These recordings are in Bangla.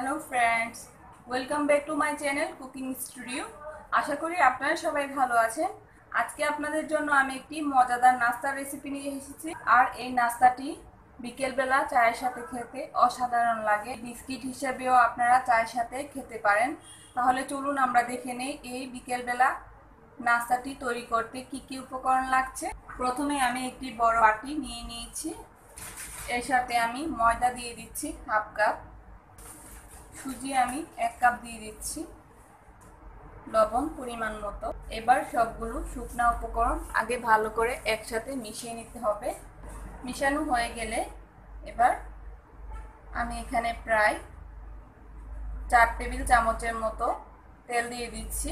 Hello friends welcome back to my channel cooking studio আশা করি আপনারা সবাই ভালো আছেন। আজকে আপনাদের জন্য আমি একটি মজাদার নাস্তার রেসিপি নিয়ে এসেছি। আর এই নাস্তাটি বিকেলবেলা চায়ের সাথে খেতে অসাধারণ লাগে। বিস্কিট হিসেবেও আপনারা চায়ের সাথে খেতে পারেন। তাহলে চলুন আমরা দেখে নেই এই বিকেলবেলা নাস্তাটি তৈরি করতে কি কি উপকরণ লাগছে। প্রথমে আমি একটি বড় বাটি নিয়ে নিয়েছি। এর সাথে আমি ময়দা দিয়ে দিচ্ছি হাফ কাপ। সুজি আমি এক কাপ দিয়ে দিচ্ছি। লবণ পরিমাণ মতো। এবার সবগুলো শুকনা উপকরণ আগে ভালো করে একসাথে মিশিয়ে নিতে হবে। মিশানো হয়ে গেলে এবার আমি এখানে প্রায় চার টেবিল চামচের মতো তেল দিয়ে দিচ্ছি।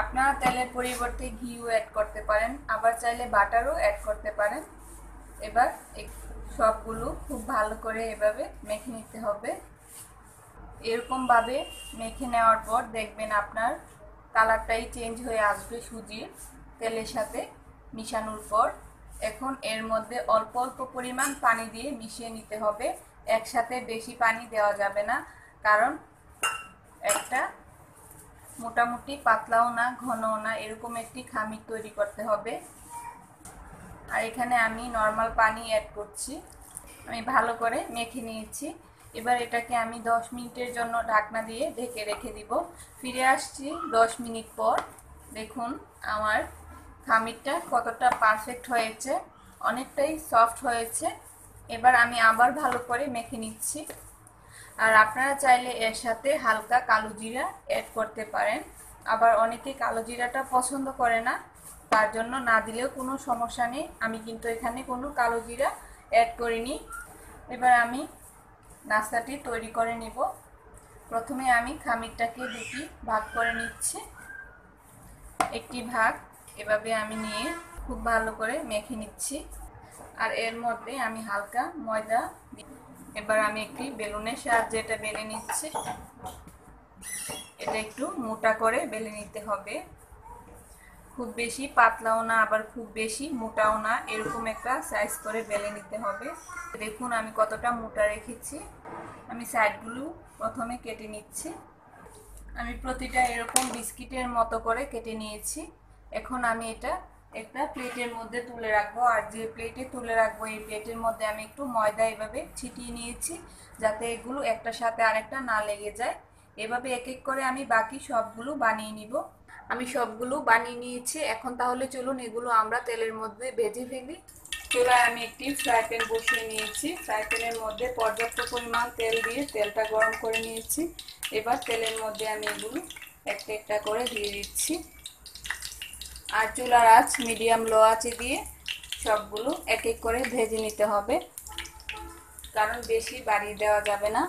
আপনারা তেলের পরিবর্তে ঘিও অ্যাড করতে পারেন, আবার চাইলে বাটারও অ্যাড করতে পারেন। এবার সবগুলো খুব ভালো করে এভাবে মেখে নিতে হবে। এরকমভাবে মেখে নেওয়ার পর দেখবেন আপনার কালারটাই চেঞ্জ হয়ে আসবে সুজির তেলের সাথে মিশানোর পর। এখন এর মধ্যে অল্প অল্প পরিমাণ পানি দিয়ে মিশিয়ে নিতে হবে। একসাথে বেশি পানি দেওয়া যাবে না, কারণ একটা মোটামুটি পাতলাও না, ঘনও না, এরকম একটি খামির তৈরি করতে হবে। আর এখানে আমি নর্মাল পানি অ্যাড করছি। আমি ভালো করে মেখে নিয়েছি। এবার এটাকে আমি 10 মিনিটের জন্য ঢাকনা দিয়ে ঢেকে রেখে দিব। ফিরে আসছি 10 মিনিট পর। দেখুন, আমার খামিরটা কতটা পারফেক্ট হয়েছে, অনেকটাই সফট হয়েছে। এবার আমি আবার ভালো করে মেখে নিচ্ছি। আর আপনারা চাইলে এর সাথে হালকা কালো জিরা অ্যাড করতে পারেন। আবার অনেকে কালো জিরাটা পছন্দ করে না, তার জন্য না দিলেও কোনো সমস্যা নেই। আমি কিন্তু এখানে কোনো কালো জিরা অ্যাড করিনি। এবার আমি নাস্তাটি তৈরি করে নিব। প্রথমে আমি খামিরটাকে দুটি ভাগ করে নিচ্ছি। একটি ভাগ এভাবে আমি নিয়ে খুব ভালো করে মেখে নিচ্ছি। আর এর মধ্যে আমি হালকা ময়দা এবার আমি একটি বেলুনের সাহায্যে এটা বেলে নিচ্ছি। এটা একটু মোটা করে বেলে নিতে হবে। খুব বেশি পাতলাও না, আবার খুব বেশি মোটাও না। এরকম একটা সাইজ করে বেলে নিতে হবে। দেখুন আমি কতটা মোটা রেখেছি। আমি সাইডগুলো প্রথমে কেটে নিচ্ছি। আমি প্রতিটা এরকম বিস্কিটের মতো করে কেটে নিয়েছি। এখন আমি এটা একটা প্লেটের মধ্যে তুলে রাখব। আর যে প্লেটে তুলে রাখব, এই প্লেটের মধ্যে আমি একটু ময়দা এভাবে ছিটিয়ে নিয়েছি, যাতে এগুলো একটার সাথে আরেকটা না লেগে যায়। এভাবে এক এক করে আমি বাকি সবগুলো বানিয়ে নিব। আমি সবগুলো বানিয়ে নিয়েছি। এখন তাহলে চলুন এগুলো আমরা তেলের মধ্যে ভেজে ফেলি। চুলায় আমি একটি ফ্রাই প্যান বসিয়ে নিয়েছি। ফ্রাই প্যানের মধ্যে পর্যাপ্ত পরিমাণ তেল দিয়ে তেলটা গরম করে নিয়েছি। এবার তেলের মধ্যে আমি এগুলো একটা একটা করে দিয়ে দিচ্ছি। আর চুলার আঁচ মিডিয়াম লো আঁচে দিয়ে সবগুলো এক এক করে ভেজে নিতে হবে। কারণ বেশি বাড়িয়ে দেওয়া যাবে না।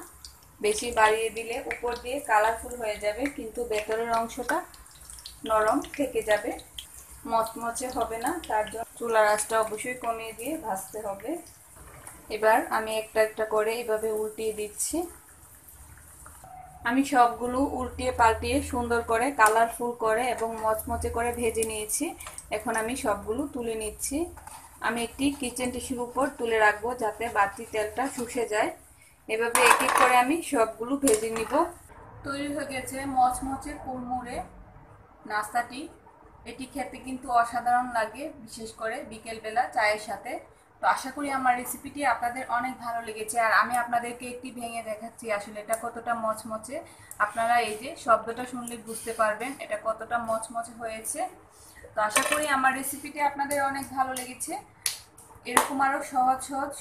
বেশি বাড়িয়ে দিলে উপর দিয়ে কালারফুল হয়ে যাবে, কিন্তু ভেতরের অংশটা নরম থেকে যাবে। মচমচে হবে না, তার জন্য চুলার আঁচটা অবশ্যই কমিয়ে দিয়ে ভাজতে হবে। এবার আমি একটা একটা করে এভাবে উল্টিয়ে দিচ্ছি। আমি সবগুলো উল্টিয়ে পাল্টিয়ে সুন্দর করে কালারফুল করে এবং মচমচে করে ভেজে নিয়েছি। এখন আমি সবগুলো তুলে নিচ্ছি। আমি একটি কিচেন টিস্যুর উপর তুলে রাখব যাতে বাড়তি তেলটা শুষে যায়। এভাবে এক এক করে আমি সবগুলো ভেজে নিব। তৈরি হয়ে গেছে মচমচে কুড়মুড়ে। নাস্তাটি। এটি খেতে কিন্তু অসাধারণ লাগে, বিশেষ করে বিকেলবেলা চায়ের সাথে। তো আশা করি আমার রেসিপিটি আপনাদের অনেক ভালো লেগেছে। আর আমি আপনাদেরকে একটি ভেঙে দেখাচ্ছি আসলে এটা কতটা মচমচে। আপনারা এই যে শব্দটা শুনলে বুঝতে পারবেন এটা কতটা মচমচে হয়েছে। তো আশা করি আমার রেসিপিটি আপনাদের অনেক ভালো লেগেছে। এরকম আরও সহজ সহজ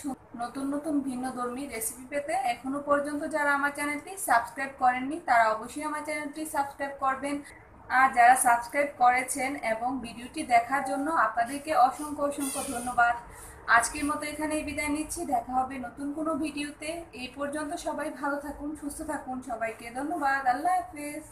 নতুন নতুন ভিন্ন ধর্মী রেসিপি পেতে এখনও পর্যন্ত যারা আমার চ্যানেলটি সাবস্ক্রাইব করেননি, তারা অবশ্যই আমার চ্যানেলটি সাবস্ক্রাইব করবেন। আর যারা সাবস্ক্রাইব করেছেন এবং ভিডিওটি দেখার জন্য আপনাদেরকে অসংখ্য অসংখ্য ধন্যবাদ। আজকের মতো এখানেই বিদায় নিচ্ছি। দেখা হবে নতুন কোনো ভিডিওতে। এই পর্যন্ত সবাই ভালো থাকুন, সুস্থ থাকুন সবাইকে। ধন্যবাদ। আল্লাহ হাফেজ।